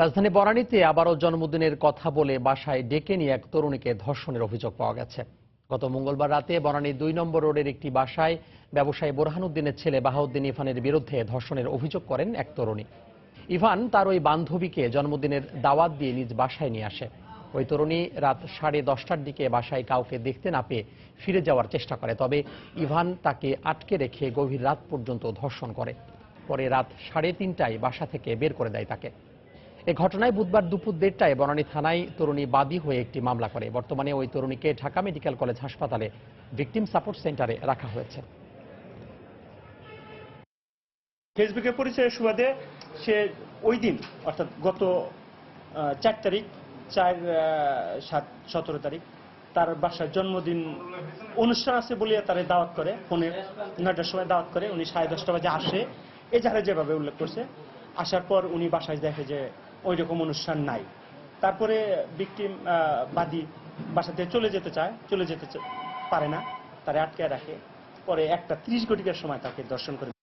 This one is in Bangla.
রাজধানী বরানীতে আবারও জন্মদিনের কথা বলে বাসায় ডেকে নিয়ে এক তরুণীকে ধর্ষণের অভিযোগ পাওয়া গেছে। গত মঙ্গলবার রাতে বনানী দুই নম্বর রোডের একটি বাসায় ব্যবসায়ী বোরহানুদ্দিনের ছেলে বাহাউদ্দিন ইফানের বিরুদ্ধে ধর্ষণের অভিযোগ করেন এক তরুণী। ইভান তার ওই বান্ধবীকে জন্মদিনের দাওয়াত দিয়ে নিজ বাসায় নিয়ে আসে। ওই তরুণী রাত সাড়ে দশটার দিকে বাসায় কাউকে দেখতে না পেয়ে ফিরে যাওয়ার চেষ্টা করে, তবে ইভান তাকে আটকে রেখে গভীর রাত পর্যন্ত ধর্ষণ করে। পরে রাত সাড়ে তিনটায় বাসা থেকে বের করে দেয় তাকে। এ ঘটনায় বুধবার দুপুর দেড়টায় বনানী থানায় তরুণী বাদী হয়ে একটি মামলা করে। বর্তমানে ওই তরুণীকে ঢাকা মেডিকেল কলেজ হাসপাতালে ভিকটিম সাপোর্ট সেন্টারে রাখা হয়েছে। ফেসবুকে পরিচয়ের সুবাদে সে ওই দিন, অর্থাৎ গত চার তারিখ, চার সাত, সতেরো তারিখ, তার বাসার জন্মদিন অনুষ্ঠান আছে বলিয়া তারে দাওয়াত করে। ফোনে নয়টার সময় দাওয়াত করে। উনি সাড়ে দশটা বাজে আসে। এই যারা যেভাবে উল্লেখ করছে। আসার পর উনি বাসায় দেখে যে ওই রকম অনুষ্ঠান নাই। তারপরে বিক্টিম বাদী বাসাতে চলে যেতে চায়, চলে যেতে পারে না, তারা আটকে রাখে। পরে একটা ত্রিশ ঘটিকার সময় তাকে দর্শন করে